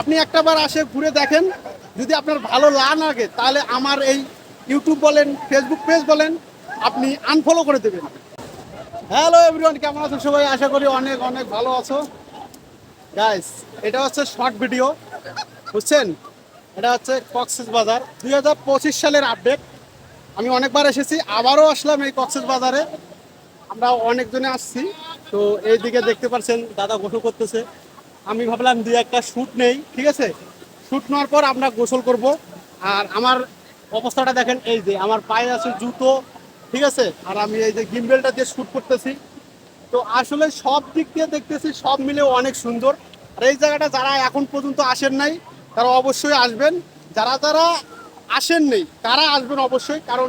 আপনি একটা বার আসে ঘুরে দেখেন। যদি আপনার ভালো না লাগে, তাহলে আমার এই ইউটিউব বলেন ফেসবুক পেজ বলেন, আপনি আনফলো করে দেবেন। হ্যালো এভরিওয়ান কেমন আছেন সবাই? আশা করি অনেক অনেক ভালো আছো। গাইস এটা হচ্ছে শর্ট ভিডিও বুঝছেন? এটা হচ্ছে কক্সেস বাজার দুই হাজার পঁচিশ সালের আপডেট আমি অনেকবার এসেছি, আবারও আসলাম এই কক্সেস বাজারে আমরা অনেকজনে আসছি, তো এইদিকে দেখতে পাচ্ছেন, দাদা গোসল করতেছে। আমি ভাবলাম দুই একটা শ্যুট নেই, ঠিক আছে? শ্যুট নেওয়ার পর আমরা গোসল করব। আর আমার অবস্থাটা দেখেন এই যে, আমার পায়ে আছে জুতো, ঠিক আছে? আর আমি এই যে গিম্বেলটা দিয়ে শ্যুট করতেছি। তো আসলে সব দিক দিয়ে দেখতেছি সব মিলে অনেক সুন্দর। আর এই জায়গাটা যারা এখন পর্যন্ত আসেন নাই, তারা অবশ্যই আসবেন। যারা যারা আসেন নেই, তারা আসবেন অবশ্যই। কারণ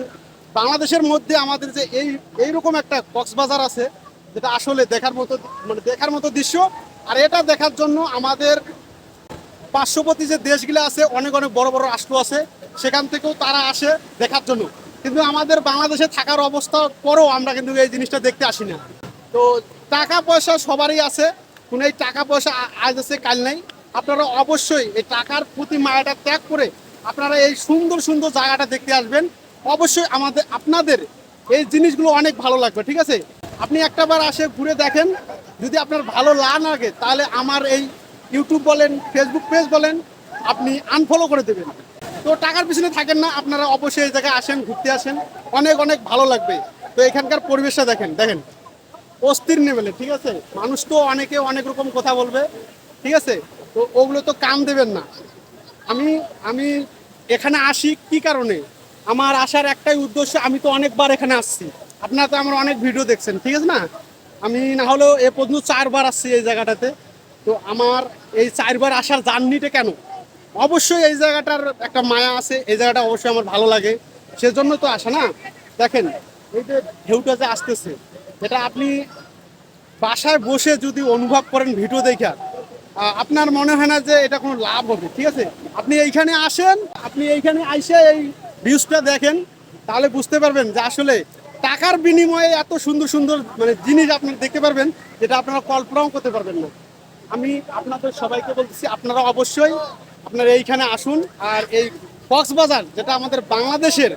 বাংলাদেশের মধ্যে আমাদের যে এই, এইরকম একটা কক্সবাজার আছে, যেটা আসলে দেখার মতো মানে দেখার মতো দৃশ্য আর এটা দেখার জন্য আমাদের পার্শ্ববর্তী যে দেশগুলো আছে, অনেক অনেক বড় বড় রাষ্ট্র আছে, সেখান থেকেও তারা আসে দেখার জন্য। কিন্তু আমাদের বাংলাদেশে থাকার অবস্থা পরেও আমরা কিন্তু এই জিনিসটা দেখতে আসি না। তো টাকা পয়সা সবারই আছে, কোনো এই টাকা পয়সা আজ আছে, কাল নাই। আপনারা অবশ্যই এই টাকার প্রতি মায়াটা ত্যাগ করে আপনারা এই সুন্দর সুন্দর জায়গাটা দেখতে আসবেন। অবশ্যই আমাদের, আপনাদের এই জিনিসগুলো অনেক ভালো লাগবে, ঠিক আছে? আপনি একটা বার আসে ঘুরে দেখেন। যদি আপনার ভালো না লাগে, তাহলে আমার এই ইউটিউব বলেন ফেসবুক পেজ বলেন, আপনি আনফলো করে দেবেন। তো টাকার পিছনে থাকেন না, আপনারা অবশ্যই এই জায়গায় আসেন, ঘুরতে আসেন। অনেক অনেক ভালো লাগবে। তো এখানকার পরিবেশটা দেখেন দেখেন। অস্থির নেবেলে, ঠিক আছে? মানুষ তো অনেকে অনেক রকম কথা বলবে, ঠিক আছে? তো ওগুলো তো কাম দেবেন না। আমি আমি এখানে আসি কি কারণে? আমার আসার একটাই উদ্দেশ্য, আমি তো অনেকবার এখানে আসছি। আপনারা তো আমার অনেক ভিডিও দেখছেন, ঠিক আছে না? আমি না হলেও এ পর্যন্ত চারবার আসছি এই জায়গাটাতে। তো আমার এই চারবার আসার জার্নিটা কেন? অবশ্যই এই জায়গাটার একটা মায়া আছে, এই জায়গাটা অবশ্যই আমার ভালো লাগে। সেজন্য তো আসা না। দেখেন, এই যে ঢেউটা যে আসতেছে, এটা আপনি বাসায় বসে যদি অনুভব করেন ভিডিও দেখা আপনার মনে হয় না যে এটা কোনো লাভ হবে, ঠিক আছে? আপনি এইখানে আসেন, আপনি এইখানে আইসে এই ভিউজটা দেখেন, তাহলে বুঝতে পারবেন যে আসলে টাকার বিনিময়ে এত সুন্দর সুন্দর মানে জিনিস আপনি দেখতে পারবেন, যেটা আপনারা কল্পনাও করতে পারবেন না। আমি আপনাদের সবাইকে বলতেছি, আপনারা অবশ্যই আপনারা এইখানে আসুন আর এই কক্সবাজার, যেটা আমাদের বাংলাদেশের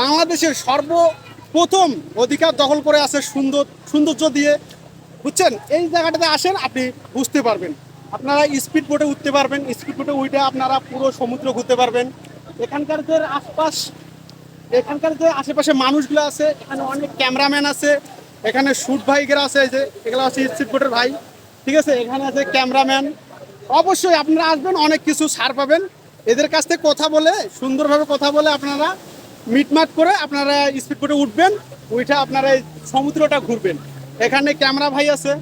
বাংলাদেশের সর্বপ্রথম অধিকার দখল করে আছে সুন্দর, সৌন্দর্য দিয়ে, বুঝছেন? এই জায়গাটাতে আসেন, আপনি বুঝতে পারবেন। আপনারা স্পিড বোটে উঠতে পারবেন, স্পিড বোটে উঠে আপনারা পুরো সমুদ্র ঘুরতে পারবেন। এখানকার আশপাশ এখানকার যে আশেপাশে মানুষগুলো আছে, এখানে অনেক ক্যামেরাম্যান আছে, এখানে শুট ভাইগেরা আছে যে এগুলো আছে স্পিড বোটের ভাই, ঠিক আছে? এখানে আছে ক্যামেরাম্যান। অবশ্যই আপনারা আসবেন, অনেক কিছু ছাড় পাবেন। এদের কাছ থেকে কথা বলে, সুন্দরভাবে কথা বলে আপনারা মিটমাট করে আপনারা স্পিড বোটে উঠবেন, উঠে আপনারা এই সমুদ্রটা ঘুরবেন। এখানে ক্যামেরা ভাই আছে,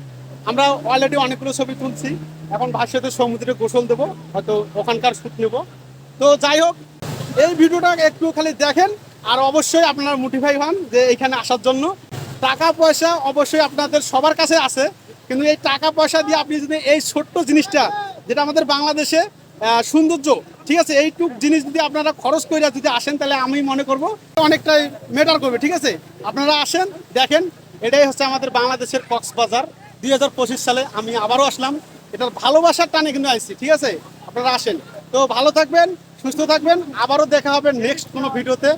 আমরা অলরেডি অনেকগুলো ছবি তুলছি। এখন ভাষ্যতে সমুদ্রে গোসল দেবো, হয়তো ওখানকার শ্যুট নেব। তো যাই হোক, এই ভিডিওটা একটু খালি দেখেন আর অবশ্যই আপনারা মোটিফাই হন যে এখানে আসার জন্য। টাকা পয়সা অবশ্যই আপনাদের সবার কাছে আছে, কিন্তু এই টাকা পয়সা দিয়ে আপনি যদি এই ছোট্ট জিনিসটা, যেটা আমাদের বাংলাদেশে সৌন্দর্য, ঠিক আছে? এইটুক জিনিস যদি আপনারা খরচ করে যদি আসেন, তাহলে আমি মনে করব অনেকটাই ম্যাটার করবে, ঠিক আছে? আপনারা আসেন, দেখেন, এটাই হচ্ছে আমাদের বাংলাদেশের কক্সবাজার। দুই হাজার পঁচিশ সালে আমি আবারও আসলাম। এটার ভালোবাসার টানে কিন্তু আসছি ঠিক আছে? আপনারা আসেন। তো ভালো থাকবেন, সুস্থ থাকবেন। আবারও দেখা হবে নেক্সট কোনো ভিডিওতে